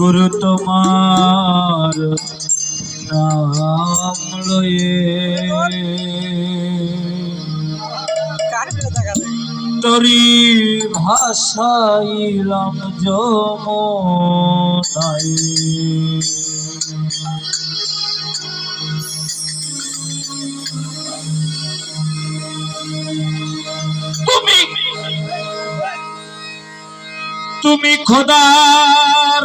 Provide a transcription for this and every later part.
গুরু তোমার নাম লয়ে। তরি ভাষাইলাম যমনাই তুমি তুমি খোদার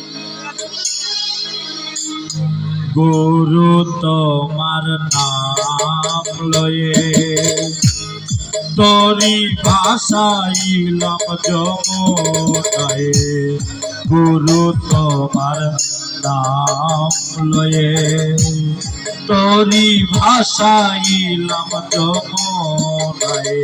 গুরু তোমার নাম লয়ে। তরি ভাষাইলাম যমুনায়। গুরু তোমার নাম লয়ে। তরি ভাষাইলাম যমুনায়।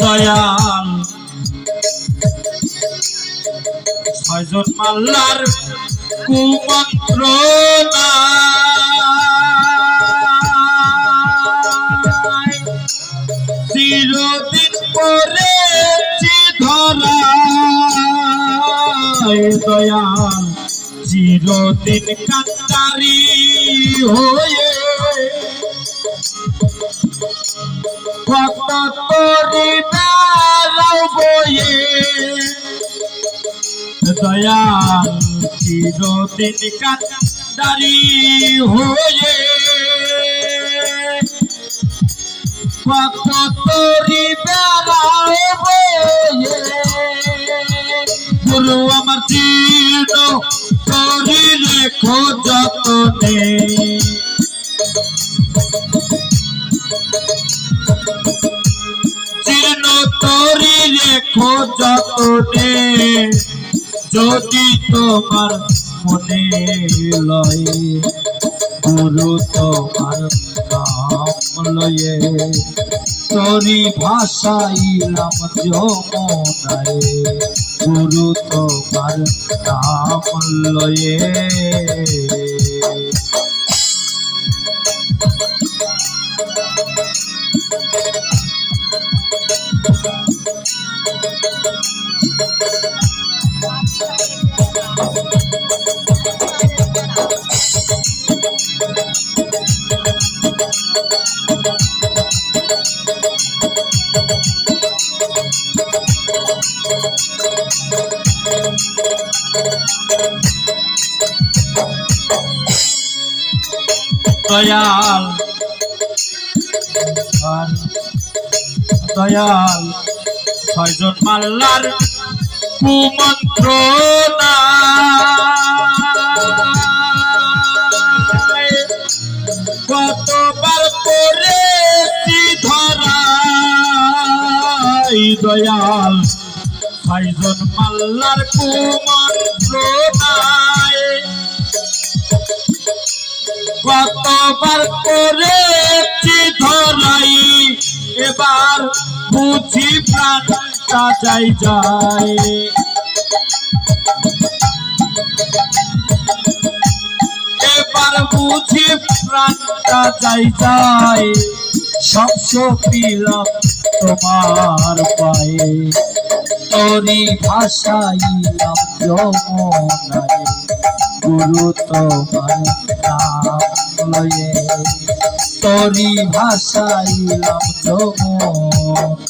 দয়াল। ছয়জন মাল্লার কুমন্ত্র চিরদিন পরে ধরা দয়াল। চিরদিন কান্দারি হয়ে কত তোরি দয়াল চিরদিন কান্দারি হয়ে তোরি রেখো যতনে জীর্ণ তরি রেখো যতনে যদি তোমার মনে লয়। গুরু তোমার নাম লয়ে গুরু তোমার নাম লয়ে দয়াল আর দয়াল দয়াল ছয়জন মাল্লার কুমন্ত্র কতবার পরে ধরাই দয়াল। ছয়জন মাল্লার কুমন্ত্র কতবার করে ধরাই, এবার বুঝি প্রাণটা যাই যায়। এবার বুঝি প্রাণটা যাই যায়। সপিলাম তোমার পায়ে তরি ভাষাইলাম যমনায়। গুরু তোমার নাম লয়ে তরি ভাষাইলাম যমনায়।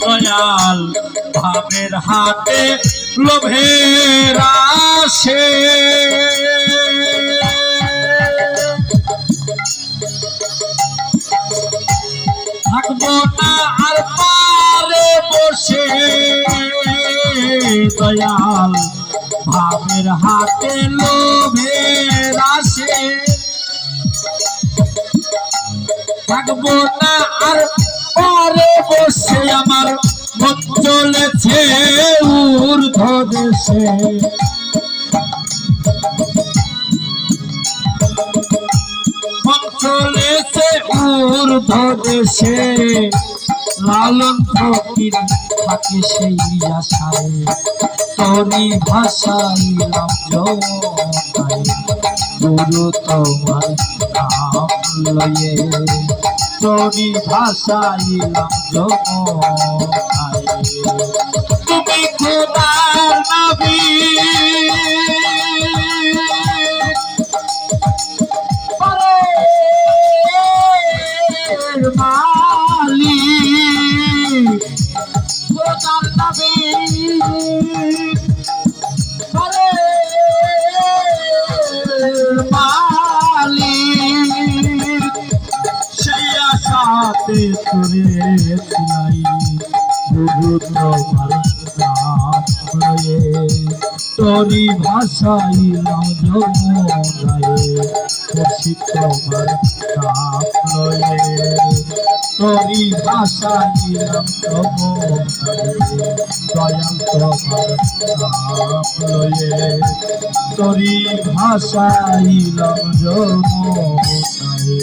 দয়াল ভাবের হাতে লোভের আসে। আর পারে বসে। দয়াল ভাবের হাতে লোভের আসে। থাকব না আর পরে বসে আমার মন চলেছে ঊর্ধ্ব দেশে মন চলেছে ঊর্ধ্ব গুরু তোমার নাম লয়ে তোরি ভাষাইলাম জয় তুমি খোদার নবী তরি ভাষাইলাম জমরায়ে খুশি তোমার নাম লয়ে তরি ভাষাইলাম জমরায়ে দয়াল তোমার নাম লয়ে তরি ভাষাইলাম জমরায়ে